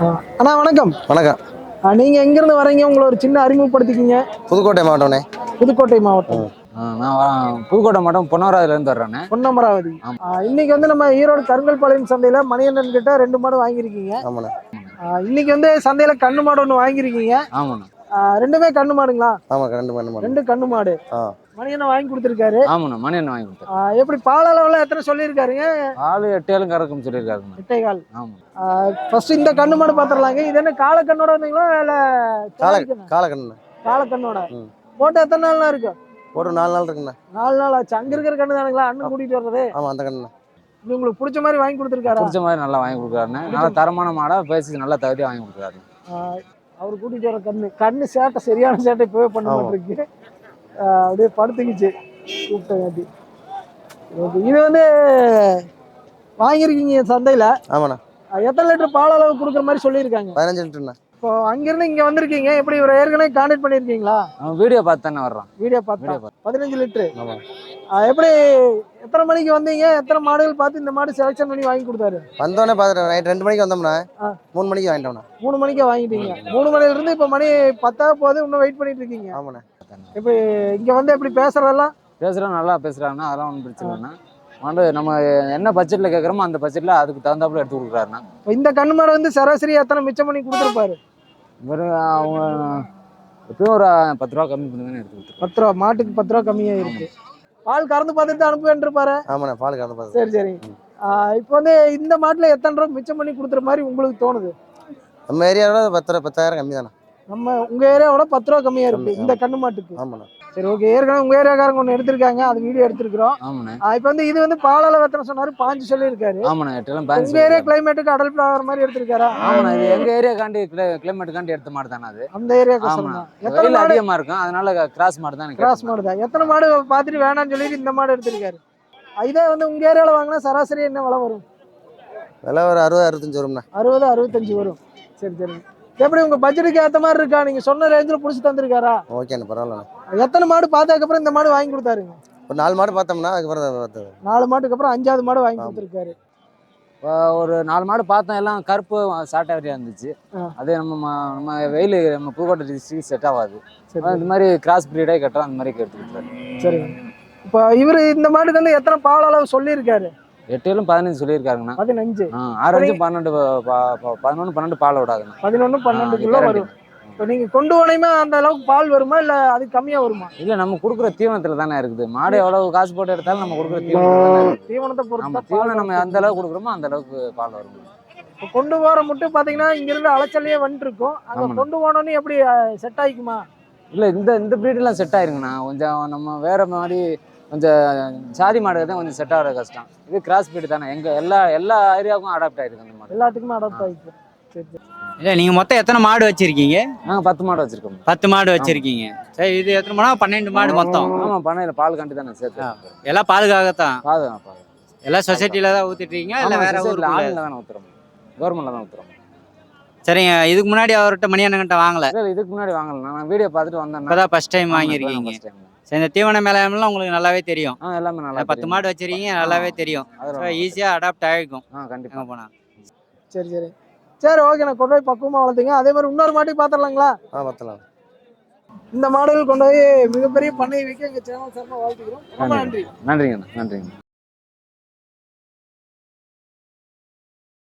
அண்ணா வணக்கம். வணக்கம். நீங்க எங்க இருந்து வரீங்க? உங்களை ஒரு சின்ன அறிமுகப்படுத்திக்கிங்க. புதுக்கோட்டை மாவட்டம்ண்ணே. புதுக்கோட்டை மாவட்டம். நான் புதுக்கோட்டை மாவட்டம் பொன்னவராதுல இருந்து வர்றேண்ணே. பொன்னமராவதி. ஆ, இன்னைக்கு வந்து நம்ம ஈரோடு கருங்கல்பாளையம் சந்தையில மணிகண்டன் கிட்ட ரெண்டு மாடு வாங்கியிருக்கீங்க. ஆமாண்ணே. இன்னைக்கு வந்து சந்தையில கண்ணு மாடு ஒன்று வாங்கியிருக்கீங்க. ஆமாண்ணா. ரெண்டுமே கண்ணு மாடுங்களா? ஆமாம் ரெண்டு மணி மணி ரெண்டு கண்ணு மாடு. ஆ மணிகண்டன் வாங்கி கொடுத்துருக்காரு. ஆமாண்ணா மணி என்ன வாங்கி கொடுத்தேன் ஆ, எப்படி பால் அளவுல எத்தனை சொல்லியிருக்காருங்க ஆளு எட்டு ஏழும் கறக்கும் சொல்லியிருக்காருண்ணா. எட்டே கால். ஆமாம் ஃபர்ஸ்ட் இந்த கண்ணு மாடு பாத்திரலாங்க இது என்ன காலக்கண்ணோட வந்தீங்களா இல்ல கால காலக்கண்ணு காலக்கண்ணோட ம். போட்டு எத்தனை நாள்லாம் இருக்கு? ஒரு நாலு நாள் இருக்குண்ணே. நாலு நாள் ஆச்சு. அங்க இருக்கிற கண்ணு தானுங்களா? அண்ணன் கூட்டிட்டு வர்றது? ஆமாம் அந்த கண்ணு இது உங்களுக்கு பிடிச்ச மாதிரி வாங்கி கொடுத்துருக்காரா? பிடிச்ச மாதிரி நல்லா வாங்கி கொடுக்குறாருண்ணே. நல்லா தரமான மாடா பேசி நல்லா தகுதியாக வாங்கி கொடுக்குறாரு அவர் கூட்டிட்டு வர கண்ணு. கண்ணு சேட்டை சரியான சேட்டை இப்பவே பண்ண ஆமா. மாட்டிருக்கு. அப்படியே படுத்துக்கிச்சு. கூப்பிட்டங்காட்டி. ஓகே இது வந்து வாங்கியிருக்கீங்க சந்தையில. ஆமாண்ணா. எத்தனை லிட்டர் பால் அளவு கொடுக்குற மாதிரி சொல்லியிருக்காங்க? பதினஞ்சு லிட்டருண்ணே. இப்போ அங்கிருந்து இங்க வந்திருக்கீங்க எப்படி இவரை ஏற்கனவே கான்டாக்ட் பண்ணியிருக்கீங்களா? வீடியோ பார்த்து தானே வர்றான். வீடியோ பார்த்தா? வீடியோ பார்த்து. பதினஞ்சு லிட்டரு. எப்படி எத்தனை மணிக்கு வந்தீங்க? எத்தனை மாடுகள் பார்த்து இந்த மாடு செலெக்ஷன் பண்ணி வாங்கி கொடுத்தாரு? வந்தோடனே பார்த்துட்டு நைட் ரெண்டு மணிக்கு வந்தோம்ண்ணா. ஆ. மூணு மணிக்கு வாங்கிட்டோம்ண்ணா. மூணு மணிக்கே வாங்கிட்டீங்க. மூணு மணில இருந்து இப்போ மணி பத்தாக போகுது. இன்னும் வெயிட் பண்ணிட்டு இருக்கீங்க. ஆமாண்ணே. இப்போ இங்க வந்து எப்படி பேசுறதெல்லாம்? பேசுகிறோம் நல்லா பேசுகிறாங்கன்னா அதெல்லாம் ஒன்றும் பிரச்சனை இல்லைண்ணா. வந்து நம்ம என்ன பட்ஜெட்டில் கேட்குறோமோ அந்த பட்ஜெட்டில் அதுக்கு தகுந்தாப்புல எடுத்து கொடுக்குறாருண்ணா. இப்ப இந்த கண்ணு மாடு வந்து சராசரி எத்தனை மிச்சம் பண்ணி கொடுத்துருப்பாரு? இவர் அவங்க எப்பயும் ஒரு பத்து ரூபா கம்மி பண்ணி தானே எடுத்து பத்து ரூபா மாட்டுக்கு பத்து ரூபா கம்மியா இருக்கு. பால் கறந்து பார்த்துட்டு அனுப்புவேன் இருப்பாரு ஆமாண்ணே பால் கறந்து பார்த்து சரி சரி. இப்போ வந்து இந்த மாட்டுல எத்தனை ரூபா மிச்சம் பண்ணி கொடுக்குற மாதிரி உங்களுக்கு தோணுது? நம்ம ஏரியாவோட பத்து ரூபா பத்தாயிரம் கம்மி தானே நம்ம உங்க ஏரியாவோட பத்து ரூபா கம்மியா இருக்கு. இந்த கண்ணு மாட்டுக்கு. ஆமாண்ணா. சரி ஓகே ஏற்கனவே உங்க ஏரியாக்காரங்க ஒன்று எடுத்திருக்காங்க. அது வீடியோ எடுத்திருக்கிறோம். ஆமாண்ணே. இப்போ வந்து இது வந்து பாலால எத்தனை சொன்னாரு பாஞ்சு சொல்லியிருக்காரு. ஆமாண்ணே எட்டெல்லாம் உங்க ஏரியா கிளைமேட்டுக்கு அடல் ஆகிற மாதிரி எடுத்திருக்காரா? ஆமாண்ணா இது எங்கள் ஏரியாக்காண்டி கிளைமேட்டுக்காண்டி எடுத்த மாடு தானே அது? அந்த ஆமாண்ணா. சொன்னா எத்தனை மாடு? அதிகமாக இருக்கும் அதனால கிராஸ் மாடு தான் கிராஸ். மாடு தான். எத்தனை மாடு பார்த்துட்டு வேணாம்னு சொல்லிட்டு இந்த மாடு எடுத்திருக்காரு? இதே வந்து உங்க ஏரியாவில் வாங்கினா சராசரி என்ன விலை வரும்? விலை ஒரு அறுபது அறுபத்தஞ்சு வரும்ண்ணா. அறுபது அறுபத்தஞ்சு வரும். சரி சரி. எப்படி உங்க பட்ஜெட்டுக்கு ஏற்ற மாதிரி இருக்கா? நீங்க சொன்ன ரேஞ்சில் பிடிச்சி தந்திருக்காரா? ஓகேண்ணே பரவாயில்லண்ணே எத்தனை மாடு பார்த்ததுக்கப்புறம் இந்த மாடு வாங்கி கொடுத்தாருங்க? ஒரு நாலு மாடு பார்த்தோம்னா அதுக்கப்புறம் பார்த்து நாலு மாட்டுக்கு அப்புறம் அஞ்சாவது மாடு வாங்கி. கொடுத்துருக்காரு. ஒரு நாலு மாடு பார்த்தோம் எல்லாம் கருப்பு சாட்டாவரியா இருந்துச்சு. அதே நம்ம நம்ம வெயில் நம்ம புதுக்கோட்டை டிஸ்ட்ரிக்ட் செட் ஆகாது. இந்த மாதிரி கிராஸ் பிரீடே கட்டும் அந்த மாதிரி எடுத்துக்கிட்டாரு சரி இப்போ இவர் இந்த மாட்டுக்கு வந்து எத்தனை பால் அளவு சொல்லியிருக்காரு? எட்டேலும் பதினஞ்சு சொல்லியிருக்காருங்கண்ணா. பதினஞ்சு. ஆறு அஞ்சு பன்னெண்டு ப- ப- ப- பதினொன்று பன்னெண்டு பால் விடாதுண்ணா பதினொன்று பன்னெண்டுக்குள்ள ஆ, அது வரும். இப்போ நீங்க கொண்டு போனீங்கன்னா அந்த அளவுக்கு பால் வருமா இல்ல அது கம்மியா வருமா? இல்ல நம்ம கொடுக்குற தீவனத்துல தானே இருக்குது. மாடு எவ்வளவு காசு போட்டு எடுத்தாலும் நம்ம கொடுக்குற இருக்குது. தீவனத்தை பொறுத்து தீவனம் நம்ம. எந்த அளவுக்கு கொடுக்குறோமோ அந்த அளவுக்கு பால் வரும். இப்போ கொண்டு போற மட்டும் பாத்தீங்கன்னா இங்க இருந்து அலைச்சலையே வந்துட்டு இருக்கும் அங்க. கொண்டு போனோன்னு எப்படி செட் ஆயிக்குமா? இல்ல இந்த இந்த பிரீடெல்லாம் செட் ஆயிருங்கண்ணா. கொஞ்சம் நம்ம வேற மாதிரி கொஞ்சம் சாதி மாடு தான் கொஞ்சம் செட் ஆகிற கஷ்டம். இது கிராஸ் பிரீடு தானே. எங்க எல்லா எல்லா ஏரியாவுக்கும் அடாப்ட் ஆயிருக்கு அந்த மாடு. எல்லாத்துக்குமே அடாப்ட் சரி சரி. இல்லை நீங்கள் மொத்தம் எத்தனை மாடு வச்சிருக்கீங்க? நாங்க பத்து மாடு வச்சிருக்கோம். பத்து மாடு வச்சிருக்கீங்க. சரி இது எத்தனை மாடா பன்னெண்டு மாடு மொத்தம். ஆமா பண்ணையில பால் கண்டு தானே சேர்த்து எல்லாம் பாதுகாக்கத்தான் பாதுகாப்பு. எல்லாம் சொசைட்டில தான் ஊத்திட்டீங்க இல்லை வேற society ல ஊருக்குள்ள? ஆளுங்க தானே ஊத்துறோம். கவர்மெண்ட்ல தான் ஊத்துறோம். சரிங்க இதுக்கு முன்னாடி அவர்கிட்ட மணியண்ணங்கிட்ட வாங்கல? இல்ல இல்ல, இதுக்கு முன்னாடி வாங்கல. நான் வீடியோ பார்த்துட்டு வந்தேன். இப்பதான் ஃபர்ஸ்ட் டைம் வாங்கியிருக்கீங்க. சரி இந்த தீவன மேலாண்மைலாம் உங்களுக்கு நல்லாவே தெரியும். ஆ எல்லாமே நல்லா பத்து தெரியும். மாடு வச்சிருக்கீங்க நல்லாவே தெரியும். அதெல்லாம் ஈஸியாக அடாப்ட் ஆகிக்கும். ஆ கண்டிப்பா. போனால் சரி சரி. சரி ஓகே நான் கொண்டு போய் பக்குவமா வளர்த்துங்க அதே மாதிரி இன்னொரு மாட்டுக்கு பாத்திரலாங்களா? ஆ பார்த்தலாம் இந்த மாடுகள் கொண்டு போய் மிகப்பெரிய பண்ணை வைக்க எங்க சேனல் சார்பாக வாழ்த்துக்கிறோம். ரொம்ப நன்றி. நன்றிங்கண்ணா நன்றிங்க.